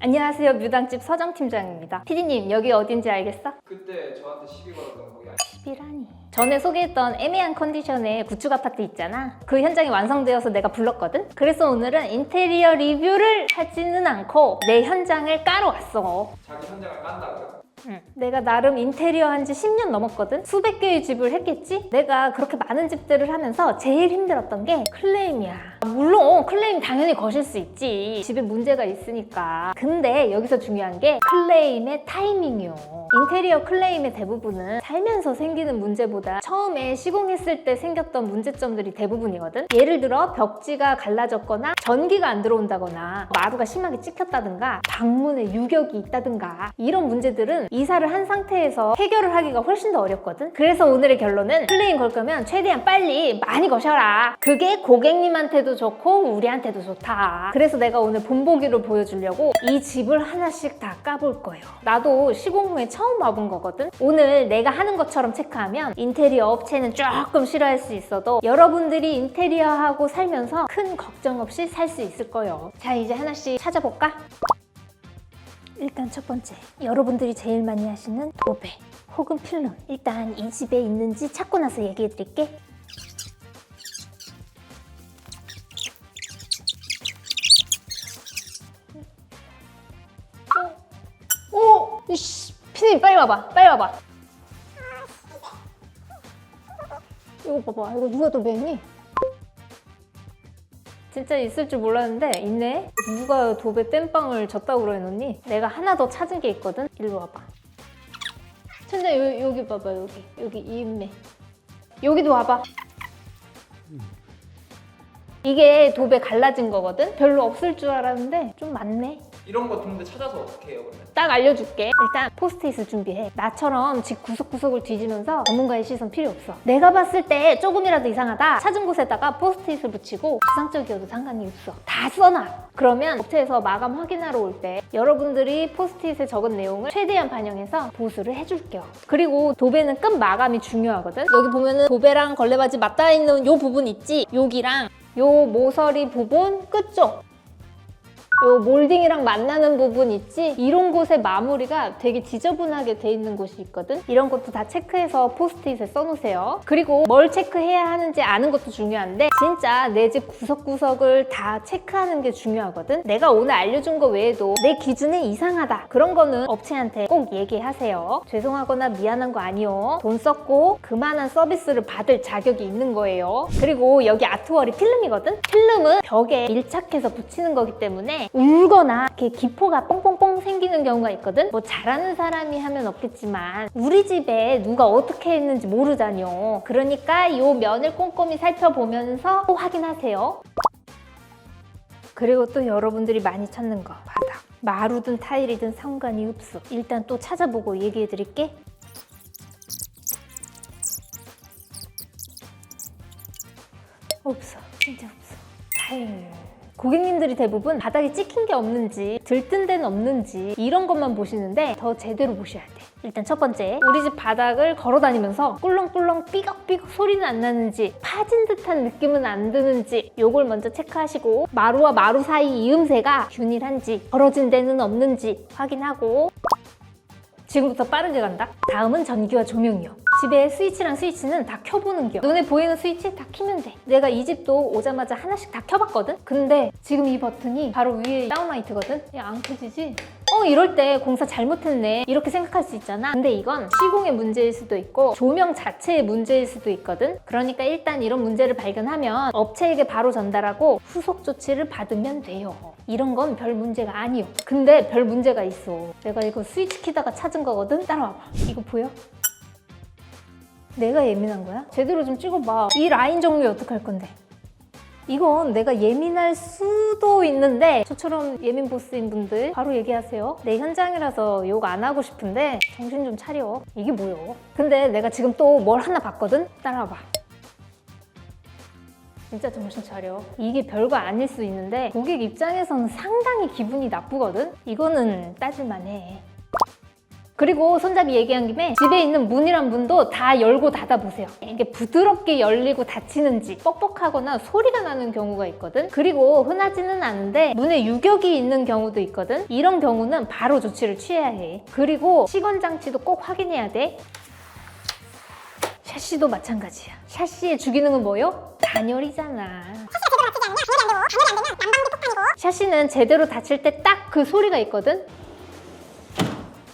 안녕하세요. 뮤당집 서정팀장입니다. 피디님, 여기 어딘지 알겠어? 그때 저한테 시비 걸었던 거기 아니 집이라니. 전에 소개했던 애매한 컨디션의 구축 아파트 있잖아. 그 현장이 완성되어서 내가 불렀거든? 그래서 오늘은 인테리어 리뷰를 하지는 않고 내 현장을 까러 왔어. 자기 현장을 깐다고요? 응. 내가 나름 인테리어 한 지 10년 넘었거든? 수백 개의 집을 했겠지? 내가 그렇게 많은 집들을 하면서 제일 힘들었던 게 클레임이야. 물론 클레임 당연히 거실 수 있지. 집에 문제가 있으니까. 근데 여기서 중요한 게 클레임의 타이밍이요. 인테리어 클레임의 대부분은 살면서 생기는 문제보다 처음에 시공했을 때 생겼던 문제점들이 대부분이거든? 예를 들어 벽지가 갈라졌거나 전기가 안 들어온다거나 마루가 심하게 찍혔다든가 방문에 유격이 있다든가 이런 문제들은 이사를 한 상태에서 해결을 하기가 훨씬 더 어렵거든? 그래서 오늘의 결론은 클레임 걸 거면 최대한 빨리 많이 거셔라. 그게 고객님한테도 좋고 우리한테도 좋다. 그래서 내가 오늘 본보기로 보여주려고 이 집을 하나씩 다 까볼 거예요. 나도 시공 후에 처음 와본 거거든? 오늘 내가 하는 것처럼 체크하면 인테리어 업체는 조금 싫어할 수 있어도 여러분들이 인테리어하고 살면서 큰 걱정 없이 살 수 있을 거예요. 자, 이제 하나씩 찾아볼까? 일단 첫 번째, 여러분들이 제일 많이 하시는 도배 혹은 필름. 일단 이 집에 있는지 찾고 나서 얘기해 드릴게. 오! 오! 이씨, 피디님 빨리 와봐. 빨리 와봐. 이거 봐봐. 이거 누가 도배했니? 진짜 있을 줄 몰랐는데 있네? 누가 도배 땜빵을 졌다고 그러놓니? 내가 하나 더 찾은 게 있거든? 일로 와봐. 요, 여기 봐봐 여기 여기 이 인매 여기도 와봐. 이게 도배 갈라진 거거든? 별로 없을 줄 알았는데 좀 많네. 이런 거 근데 찾아서 어떻게 해요 그러면? 딱 알려줄게. 일단 포스트잇을 준비해. 나처럼 집 구석구석을 뒤지면서 전문가의 시선 필요 없어. 내가 봤을 때 조금이라도 이상하다. 찾은 곳에다가 포스트잇을 붙이고 비상적이어도 상관이 없어. 다 써놔. 그러면 업체에서 마감 확인하러 올 때 여러분들이 포스트잇에 적은 내용을 최대한 반영해서 보수를 해줄게요. 그리고 도배는 끝 마감이 중요하거든. 여기 보면은 도배랑 걸레바지 맞닿아 있는 요 부분 있지? 여기랑 요 모서리 부분 끝쪽 요 몰딩이랑 만나는 부분 있지? 이런 곳의 마무리가 되게 지저분하게 돼 있는 곳이 있거든? 이런 것도 다 체크해서 포스트잇에 써놓으세요. 그리고 뭘 체크해야 하는지 아는 것도 중요한데 진짜 내 집 구석구석을 다 체크하는 게 중요하거든? 내가 오늘 알려준 거 외에도 내 기준에 이상하다. 그런 거는 업체한테 꼭 얘기하세요. 죄송하거나 미안한 거 아니요. 돈 썼고 그만한 서비스를 받을 자격이 있는 거예요. 그리고 여기 아트월이 필름이거든? 필름은 벽에 밀착해서 붙이는 거기 때문에 울거나 이렇게 기포가 뽕뽕뽕 생기는 경우가 있거든? 뭐 잘하는 사람이 하면 없겠지만 우리 집에 누가 어떻게 했는지 모르잖요. 그러니까 이 면을 꼼꼼히 살펴보면서 꼭 확인하세요. 그리고 또 여러분들이 많이 찾는 거 바닥. 마루든 타일이든 상관이 없어. 일단 또 찾아보고 얘기해 드릴게. 없어. 진짜 없어. 타일. 고객님들이 대부분 바닥에 찍힌 게 없는지 들뜬 데는 없는지 이런 것만 보시는데 더 제대로 보셔야 돼. 일단 첫 번째, 우리 집 바닥을 걸어 다니면서 꿀렁꿀렁 삐걱삐걱 소리는 안 나는지 파진 듯한 느낌은 안 드는지 요걸 먼저 체크하시고 마루와 마루 사이 이음새가 균일한지 벌어진 데는 없는지 확인하고 지금부터 빠르게 간다. 다음은 전기와 조명이요. 집에 스위치랑 스위치는 다 켜보는 겨. 눈에 보이는 스위치 다 키면 돼. 내가 이 집도 오자마자 하나씩 다 켜봤거든? 근데 지금 이 버튼이 바로 위에 다운라이트거든? 야, 안 켜지지? 어, 이럴 때 공사 잘못했네. 이렇게 생각할 수 있잖아. 근데 이건 시공의 문제일 수도 있고 조명 자체의 문제일 수도 있거든? 그러니까 일단 이런 문제를 발견하면 업체에게 바로 전달하고 후속 조치를 받으면 돼요. 이런 건 별 문제가 아니요. 근데 별 문제가 있어. 내가 이거 스위치 키다가 찾은 거거든? 따라와봐. 이거 보여? 내가 예민한 거야? 제대로 좀 찍어봐. 이 라인 정리 어떡할 건데? 이건 내가 예민할 수도 있는데 저처럼 예민 보스인 분들 바로 얘기하세요. 내 현장이라서 욕 안 하고 싶은데 정신 좀 차려. 이게 뭐요? 근데 내가 지금 또 뭘 하나 봤거든? 따라와봐. 진짜 정신 차려. 이게 별거 아닐 수 있는데 고객 입장에서는 상당히 기분이 나쁘거든? 이거는 따질만 해. 그리고 손잡이 얘기한 김에 집에 있는 문이란 문도 다 열고 닫아 보세요. 이게 부드럽게 열리고 닫히는지 뻑뻑하거나 소리가 나는 경우가 있거든. 그리고 흔하지는 않은데 문에 유격이 있는 경우도 있거든. 이런 경우는 바로 조치를 취해야 해. 그리고 시건 장치도 꼭 확인해야 돼. 샤시도 마찬가지야. 샤시의 주기능은 뭐요? 단열이잖아. 샤시는 제대로 닫힐 때 딱 그 소리가 있거든.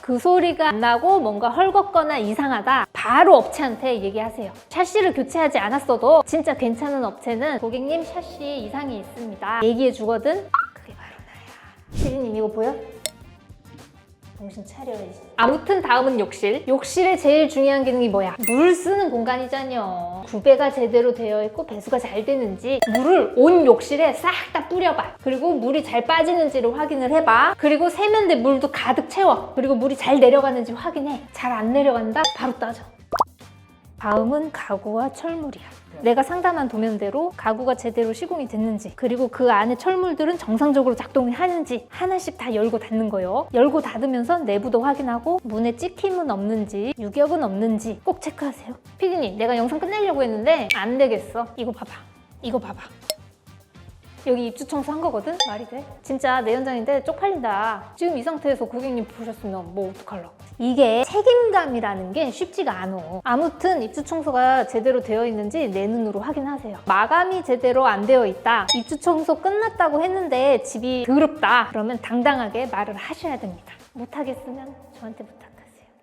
그 소리가 안 나고 뭔가 헐겁거나 이상하다. 바로 업체한테 얘기하세요. 샤시를 교체하지 않았어도 진짜 괜찮은 업체는 고객님 샤시에 이상이 있습니다. 얘기해 주거든. 그게 바로 나야. 시리님 이거 보여? 정신 차려야지. 아무튼 다음은 욕실. 욕실의 제일 중요한 기능이 뭐야? 물 쓰는 공간이잖여. 구배가 제대로 되어 있고 배수가 잘 되는지 물을 온 욕실에 싹 다 뿌려봐. 그리고 물이 잘 빠지는지를 확인을 해봐. 그리고 세면대 물도 가득 채워. 그리고 물이 잘 내려가는지 확인해. 잘 안 내려간다? 바로 따져 다음은 가구와 철물이야. 내가 상담한 도면대로 가구가 제대로 시공이 됐는지 그리고 그 안에 철물들은 정상적으로 작동이 하는지 하나씩 다 열고 닫는 거요. 열고 닫으면서 내부도 확인하고 문에 찍힘은 없는지 유격은 없는지 꼭 체크하세요. 피디님 내가 영상 끝내려고 했는데 안 되겠어. 이거 봐봐. 이거 봐봐. 여기 입주 청소한 거거든? 말이 돼? 진짜 내 현장인데 쪽팔린다. 지금 이 상태에서 고객님 보셨으면 뭐 어떡하려고. 이게 책임감이라는 게 쉽지가 않아. 아무튼 입주 청소가 제대로 되어 있는지 내 눈으로 확인하세요. 마감이 제대로 안 되어 있다. 입주 청소 끝났다고 했는데 집이 더럽다. 그러면 당당하게 말을 하셔야 됩니다. 못하겠으면 저한테 부탁.